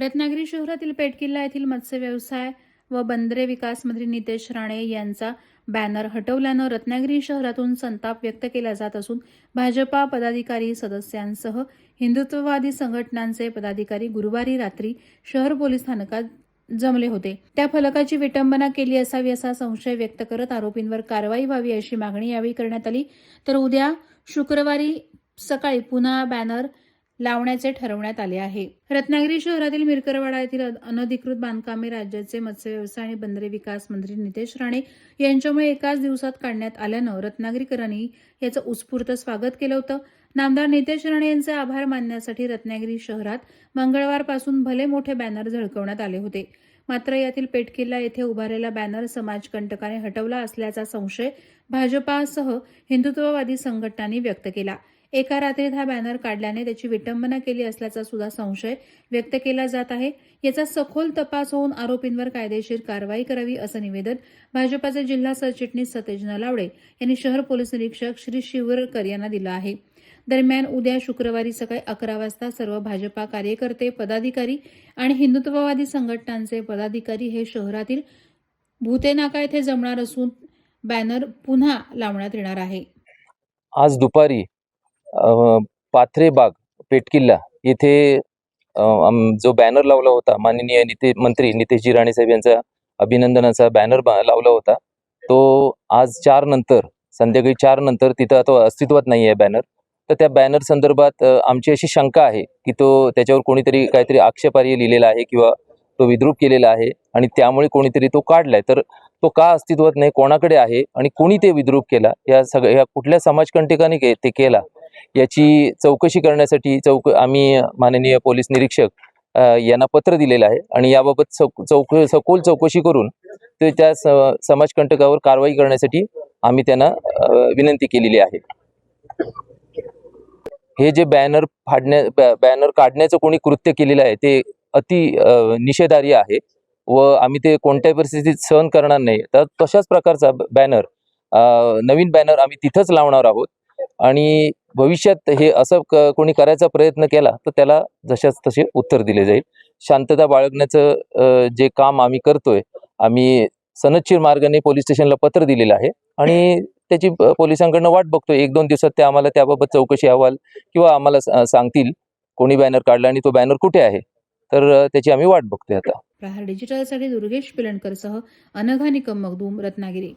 रत्नागिरी शहरातील पेटकिल्ला येथील मत्स्य व्यवसाय व बंदरे विकास मंत्री नितेश राणे यांचा बॅनर हटवल्यानं रत्नागिरी शहरातून संताप व्यक्त केला जात असून भाजपा पदाधिकारी सदस्यांसह हिंदुत्ववादी संघटनांचे पदाधिकारी गुरुवारी रात्री शहर पोलीस स्थानकात जमले होते. त्या फलकाची विटंबना केली असावी असा संशय व्यक्त करत आरोपींवर कारवाई व्हावी अशी मागणी यावेळी करण्यात आली. तर उद्या शुक्रवारी सकाळी पुन्हा बॅनर लावण्याचे ठरवण्यात आले आहे. रत्नागिरी शहरातील मिरकरवाडा येथील अनधिकृत बांधकामे राज्याचे मत्स्य व्यवसाय आणि बंदरे विकास मंत्री नितेश राणे यांच्यामुळे एकाच दिवसात काढण्यात आल्यानं रत्नागिरीकरांनी याचं उत्स्फूर्त स्वागत केलं होतं. नामदार नितेश राणे यांचे आभार मानण्यासाठी रत्नागिरी शहरात मंगळवारपासून भले मोठे बॅनर झळकवण्यात आले होते. मात्र यातील पेटकिल्ला येथे उभारलेला बॅनर समाजकंटकाने हटवला असल्याचा संशय भाजपासह हिंदुत्ववादी संघटनांनी व्यक्त केला. एका रात्रीत हा बॅनर काढल्याने त्याची विटंबना केली असल्याचा सुद्धा संशय व्यक्त केला जात आहे. याचा सखोल तपास होऊन आरोपींवर कायदेशीर कारवाई करावी असं निवेदन भाजपाचे जिल्हा सरचिटणीस सतेज नलावडे यांनी शहर पोलीस निरीक्षक श्री शिवरकर यांना दिलं आहे. दरम्यान उद्या शुक्रवारी सकाळी अकरा वाजता सर्व भाजपा कार्यकर्ते पदाधिकारी आणि हिंदुत्ववादी संघटनांचे पदाधिकारी हे शहरातील भूतेनाका येथे जमणार असून बॅनर पुन्हा लावण्यात येणार आहे. आज दुपारी पाथरेबाग पेटकिल्ला येथे जो बॅनर लावला होता माननीय निते मंत्री नितेशजी राणे साहेब यांचा अभिनंदनाचा बॅनर लावला होता. तो आज चार नंतर संध्याकाळी चार नंतर तिथं तो अस्तित्वात नाही आहे बॅनर तर त्या बॅनर संदर्भात आमची अशी शंका आहे की तो त्याच्यावर कोणीतरी काहीतरी आक्षेपार्ह लिहिलेला आहे किंवा तो विद्रूप केलेला आहे आणि त्यामुळे कोणीतरी तो काढलाय. तर तो का अस्तित्वात नाही कोणाकडे आहे आणि कोणी ते विद्रूप केला? या सगळ्या या कुठल्या समाजकंटकाने के- ते केला? याची चौकशी करण्यासाठी चौक आम्ही माननीय पोलीस निरीक्षक यांना पत्र दिलेलं आहे. आणि याबाबत चौक चौक सखोल चौकशी करून ते त्या समाजकंटकावर कारवाई करण्यासाठी आम्ही त्यांना विनंती केलेली आहे. हे जे बॅनर फाडण्या बॅनर काढण्याचं कोणी कृत्य केलेलं आहे ते अति निषेधार्य आहे. व आम्ही ते कोणत्याही परिस्थितीत सहन करणार नाही. तर तशाच प्रकारचा बॅनर नवीन बॅनर आम्ही तिथंच लावणार आहोत. आणि भविष्यात हे असं क कोणी करायचा प्रयत्न केला तर त्याला जशाच तसे उत्तर दिले जाईल. शांतता बाळगण्याचं जे काम आम्ही करतोय आम्ही सनदशीर मार्गाने पोलीस स्टेशनला पत्र दिलेलं आहे. आणि त्याची पोलिसांकडनं वाट बघतोय. एक दोन दिवसात ते आम्हाला त्याबाबत चौकशी अहवाल किंवा आम्हाला सांगतील कोणी बॅनर काढला आणि तो बॅनर कुठे आहे. तर त्याची आम्ही वाट बघतोय आता. प्रहार डिजिटलसाठी दुर्गेश पिलणकरसह अनघा निकम मगदूम रत्नागिरी.